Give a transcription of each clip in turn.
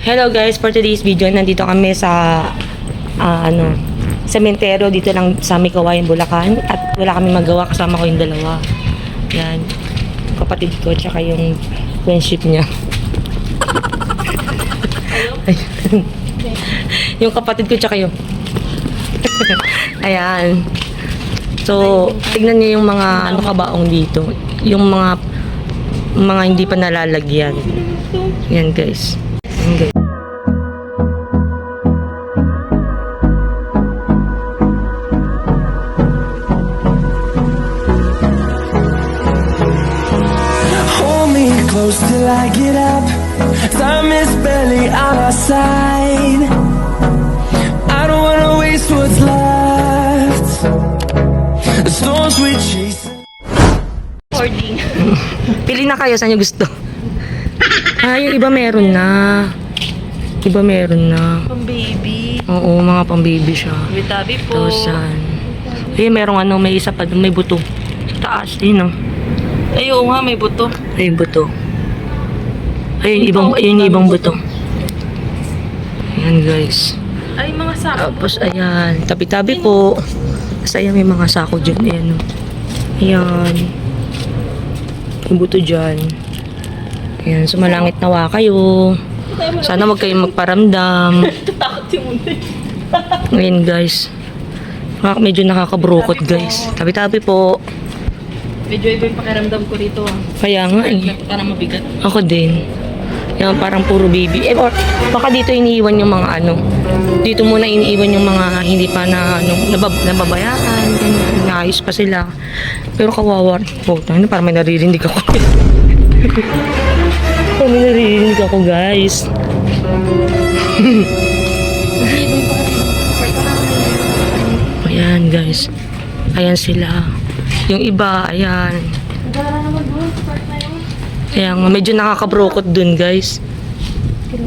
Hello guys, for today's video, nandito kami sa ah, ano, sementeryo dito lang sa Mikawayan, Bulacan at wala kami magawa kasama ko yung dalawa. Yan. Kapatid ko tsaka yung friendship niya. Yung kapatid ko tsaka yung Ayan. So, tignan niyo yung mga ano kabaong dito. Yung mga mga hindi pa nalalagyan. Yan guys. Me close till I get up. Time is barely on our side. I don't wanna waste what's left. The storms we chase. Pili na kayo, saan nyo gusto? ah, yung iba meron na. Iba meron na. Pang baby. Oo, mga pang-baby siya. Bitabi po. Thousand. Ayun, merong ano, may isa pa doon, may buto. Sa taas, yun oh. Ay, oo nga, may buto. Ayun, buto. Ayun, ibang, ayun, yung ibang buto. Ayan, guys. Ay, mga sako. Tapos, ayan, tabi-tabi po. Tapos, ayan, may mga sako dyan. Ayan, oh. Ayan. Yung buto dyan. Ayan, sumalangit nawa kayo. Sana wag kayong magparamdam. Ngayon, guys. Medyo nakakabrukot, guys. Tabi-tabi po. Medyo iba yung pakiramdam ko rito. ah. Kaya nga, eh. Parang mabigat. Ako din. Yan, parang puro baby. Eh, or, baka dito iniiwan yung mga ano. Dito muna iniiwan yung mga hindi pa na, ano, nabab, nababayaan. Naayos pa sila. Pero kawawa. Oh, ano, parang may naririnig ako. parang may naririnig ako, guys. Ayan, guys. Ayan sila. Yung iba, ayan. Kaya nga, medyo nakakabrokot dun, guys.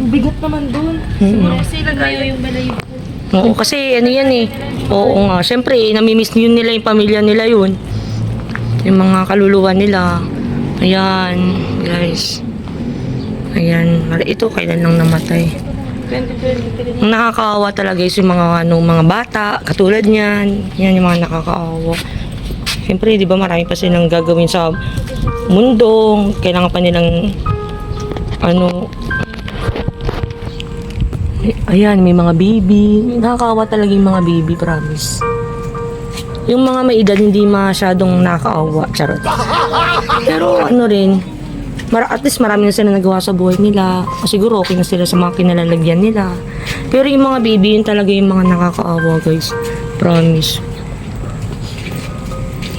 Bigat naman dun. Mm. Kasi lagayo yung balayo. Oo, kasi ano yan eh. Oo nga, syempre, namimiss yun nila yung pamilya nila yun. Yung mga kaluluwa nila. Ayan, guys. Ayan, ito kailan lang namatay. 2020 Ang nakakaawa talaga yung mga, ano, mga bata, katulad niyan. Yan yung mga nakakaawa. Siyempre, di ba marami pa silang gagawin sa mundo. Kailangan pa nilang, ano, ayan, may mga baby. Nakakaawa talaga yung mga baby, promise. Yung mga may edad, hindi masyadong nakakaawa. Charot. Pero ano rin, Mar at least marami na sila nagawa sa buhay nila. O siguro okay na sila sa mga kinalalagyan nila. Pero yung mga baby, yun talaga yung mga nakakaawa, guys. Promise.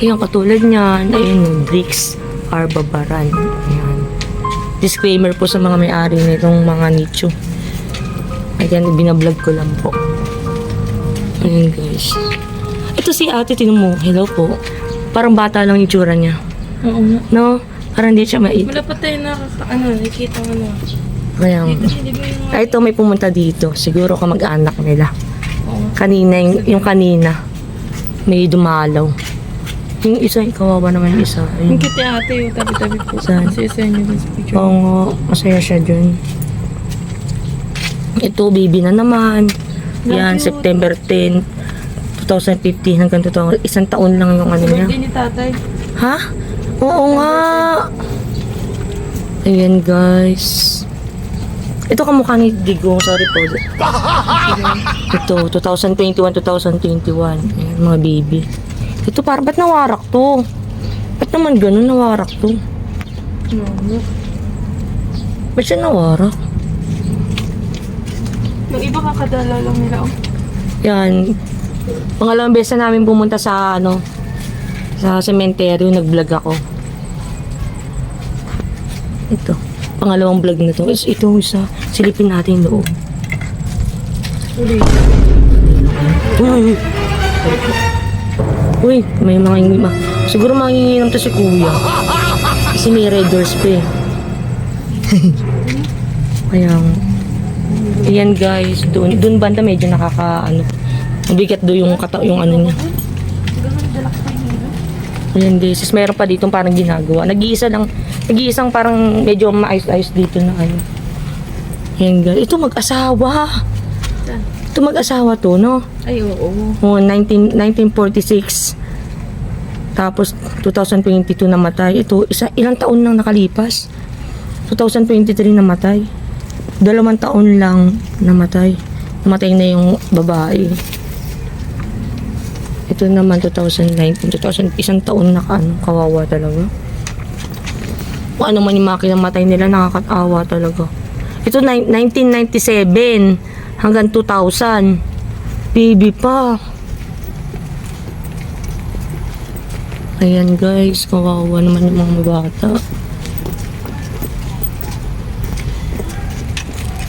Yung katulad niyan, ayun yung bricks are babaran. Ayan. Disclaimer po sa mga may-ari nitong mga nicho. Ayan, binablog ko lang po. Ayan, guys. Ito si ate, tinan mo. Hello po. Parang bata lang yung itsura niya. Oo. No? Parang hindi siya mait. Wala pa tayo nakaka... Ano, nakikita mo ano. Kaya, yung... ay, ito may pumunta dito. Siguro ka mag-anak nila. Kanina, yung, yung kanina, may dumalaw. Yung isa, kawawa naman yung isa. Yung kiti ate yung tabi-tabi po. Saan? Kasi sa inyo dun sa picture. Oo masaya siya dun. Ito, baby na naman. Yan. September 10, 2015 hanggang 2000. Isang taon lang yung ano niya. Birthday ni tatay. Ha? Oo nga. Ayan, guys. Ito kamukha ni Digo. Sorry po. Ito, 2021-2021. Ayan, mga baby. Ito, parang ba't nawarak to? Ba't naman ganun nawarak to? Ba't siya nawarak? Yung iba kakadala lang nila. Oh. Yan. Pangalawang beses na namin pumunta sa ano, sa cemetery, nag-vlog ako. Ito. Pangalawang vlog na to. Is ito isa. Silipin natin loob. Uy, uy, uy. Uy, may mga ma Siguro manginginom to si kuya. Kasi may red doors pa eh. Kaya, ayan guys, doon, doon banda medyo nakaka, ano, mabigat do yung, kata, yung ano niya. Ayan guys, Sis, meron pa dito parang ginagawa. Nag-iisa lang, nag-iisang parang medyo maayos-ayos dito na ano. Yan guys. Ito mag-asawa. Ito mag-asawa to, no? Ay, oo. Oh, 19, 1946. Tapos 2022 namatay. Ito, isa, ilang taon nang nakalipas? 2023 namatay. Dalawang taon lang namatay. Namatay na yung babae. Ito naman 2019, 2000, isang taon na ano, kawawa talaga. Kung ano man yung mga kinamatay nila, nakakatawa talaga. Ito, nine- 1997 hanggang 2000. Baby pa. Ayan guys, kawawa naman yung mga bata.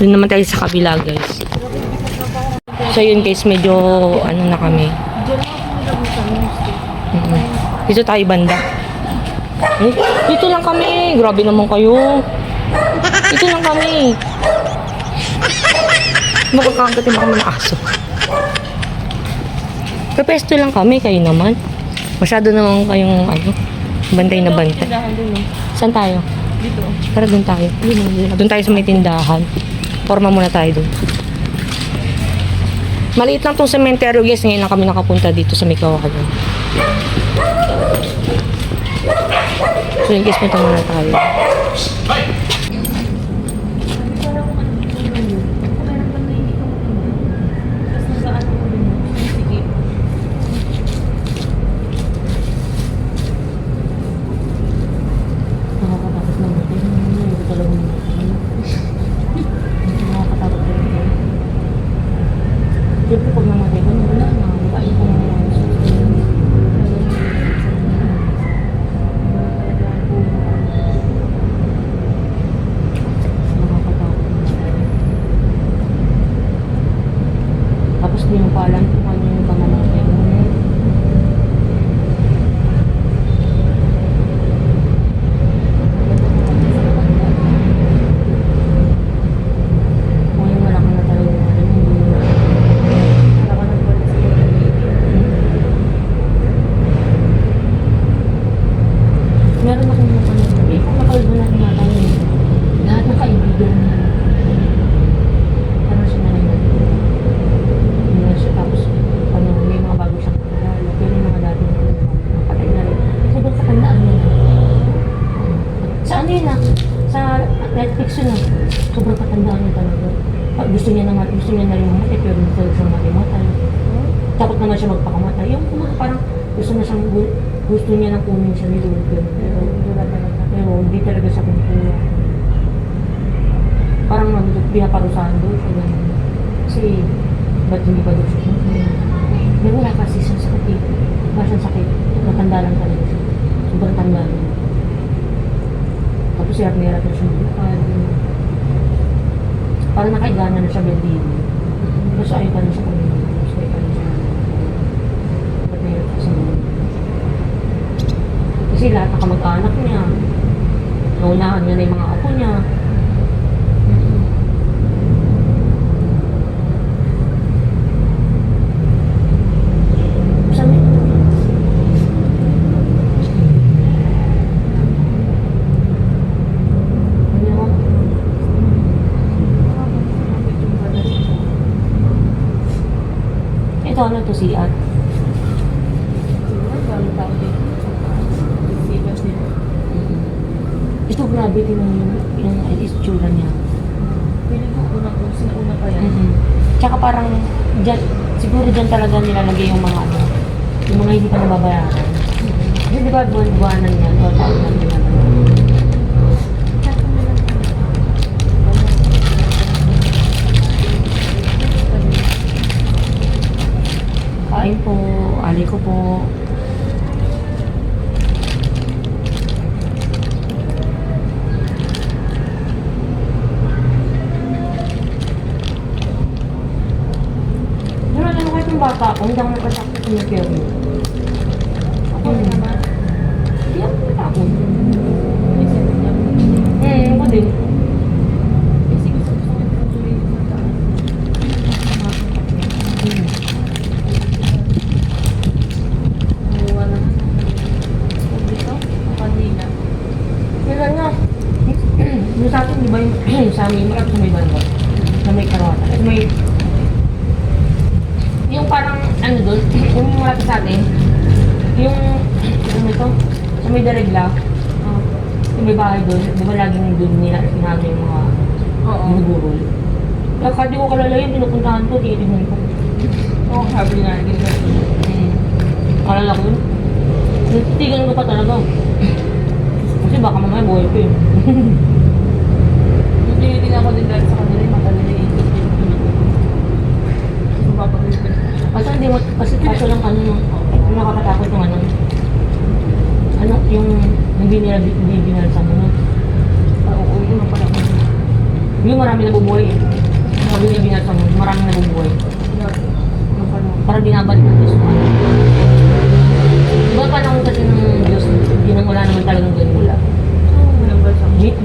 Doon naman tayo sa kabila guys. So yun guys, medyo ano na kami. Yung. Dito tayo banda. Eh, dito lang kami. Grabe naman kayo. Dito lang kami. Makakagatin ako ng aso. Pepesto lang kami, kayo naman. Masyado naman kayong ano, bantay na bantay. Saan tayo? Dito. Tara, doon tayo. Doon tayo sa may tindahan. Forma muna tayo doon. Maliit lang tong sementeryo, guys. Ngayon lang kami nakapunta dito sa may Kawakan. So yun, guys, punta muna tayo. Nakakatakot na natin. Hindi talaga natin. Nakakatakot na natin. Siyempre, pag namatay ka, wala na. Makain ko na lang. Nakakatakot na. Tapos di mo pa alam kung ano yung pamamatay mo. Ngayon wala ka na talaga alam. Wala ka na talaga sa Meron akong ano, eh, kung nakalbo na tumatay eh. Lahat ng kaibigan niya. Ano siya na rin Ano siya, tapos ano, may mga bago siyang kakilala. Pero yung mga dati na nakatay na rin. Kasi doon sa kandaan niya. Sa ano yun ah? Sa Netflix yun ah. Sobrang katandaan niya talaga. Ah, Gusto niya na gusto niya na rin mamatay pero hindi talaga siya mamatay. Naman siya magpakamatay. Yung mga parang gusto na siyang gu- gusto niya nang kunin siya ni Lord. Pero, pero hindi talaga siya kumukuha. Parang mag pinaparusahan doon siya. ganun. Kasi, ba't hindi pa doon siya? May wala kasi siyang sakit. Wala siyang sakit. Matanda lang talaga siya. Sobrang tanda lang. Tapos na hirap na siya maglakad. Parang nakaigana na siya bendito. Tapos ayaw pa na siya kung Tapos ayaw pa na siya. Ba't na hirap siya sa Kasi lahat ng kamag-anak niya. Naunahan niya na yung mga apo niya. Ito ano to si At? Grabe din yung, yung, yung itsura niya. Mm-hmm. Tsaka parang, dyan, siguro dyan talaga nilalagay yung mga ano, yung mga hindi pa nababayaran. Kasi di ba buwan-buwanan yan, o hindi ako nagkasakit sa Mercury. Ako naman. Hindi ako natakot. Hmm, ako din. Yung sa atin, di ba yung sa amin, marami sa may banda. Tapos may, yung parang, ano doon, yung sa atin, yung, ano ito, sa may daregla, Oo. yung may bahay doon, di ba laging doon nila sinabi yung mga Oo. binugurol. Kaya kahit di ko kalala yun, pinupuntahan ko, tinitignan ko. Oo, sabi nga, ganyan. Hmm. Kalala ko yun. Titigan ko pa talaga. Kasi baka mamaya buhay ko yun. Yung tinitingnan ko din dahil sa kanila, yung mata nila yung ikot yung Mapapagalitan ko siya. Kasi hindi mo, kasi kaso lang ano, yung yung nakakatakot yung ano, ano, yung hindi nila hindi binalsa mo, no? Oo, yun ang pala ko. Yung marami nabubuhay eh. Sabi nila binalsa mo, marami nabubuhay. Ano pala? Parang binabalik ng Diyos mo. Diba panahon kasi ng Diyos, hindi nang wala naman talagang ganun wala.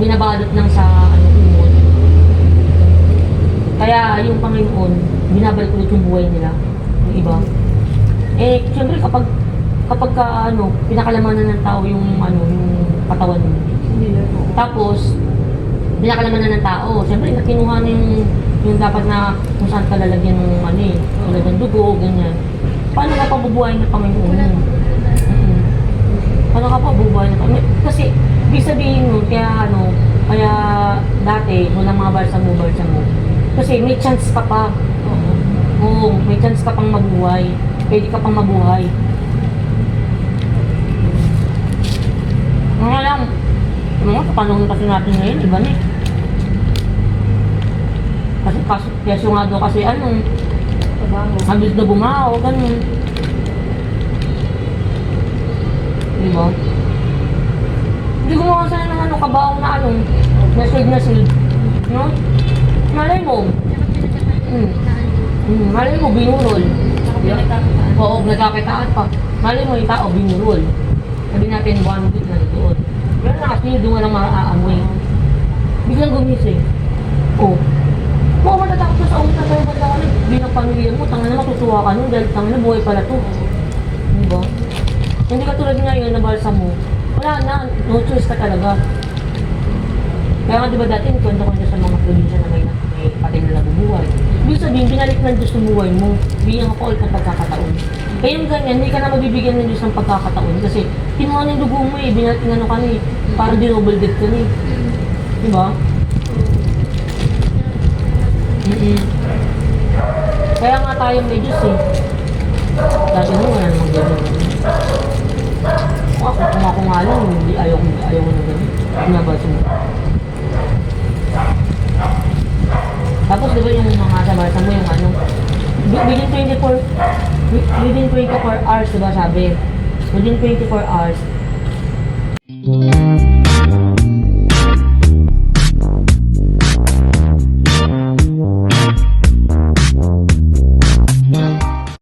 Binabalot lang sa ano, tumon. Kaya yung Panginoon, binabalik ulit yung buhay nila, yung iba. Eh, syempre kapag kapag ka, ano, pinakalamanan ng tao yung ano, yung katawan mo. Na. Tapos, pinakalamanan ng tao. Siyempre, kinuha na yung, yung dapat na kung saan ka lalagyan ng ano eh, ng dugo, ganyan. Paano ka pabubuhay ng Panginoon? Mm-mm. Paano ka pabubuhay ng Panginoon? Kasi, ibig sabihin nun, kaya ano, kaya dati, walang mga balsa mo, balsa mo. Kasi may chance ka pa. Oo. May chance ka pang mabuhay. Pwede ka pang mabuhay. Nga lang, ano nga, sa panahon kasi natin ngayon, iba na eh. Kasi kaso, keso nga daw kasi ano, Habis na bumao, ganun. Di ba? Hindi gumawa sana ng ano, kabaong na ano, na shade na shade. No? Malay mo. Hmm. Hmm, malay mo, binurol. Pinagkakitaan. Oo, nagkakitaan pa. Malay mo yung tao, binurol. Sabi natin, one week na doon. Pero nakasino doon walang maaamoy. Biglang gumising. Oh. Mga matatakot ka sa utak tayo ba't ako bilang pamilya mo, tanga na matutuwa ka nun dahil tanga na buhay pala to. Di ba? Hindi ka tulad ngayon na balsa mo. Wala na, no choice ka talaga. Kaya nga di ba dati, kwento ko sa mga probinsya na may, may patay na nabubuhay. Ibig sabihin, binalik ng Diyos ng buhay mo. Bigyan ka ulit ng pagkakataon. Kaya yung ganyan, hindi ka na mabibigyan ng Diyos ng pagkakataon kasi kinuha na yung dugo mo eh, binalik ng ano ka na eh, parang dinoble death ka na eh. Di Kaya nga tayo may Diyos eh. Dati mo, wala namang ganyan. Ako, kung ako nga lang, hindi ayaw, ayaw ko na ganyan. Binabalsa mo. Tapos di ba yung mga sabalsa mo yung ano, wi- within 24, wi- within 24 hours, di ba sabi? Within 24 hours,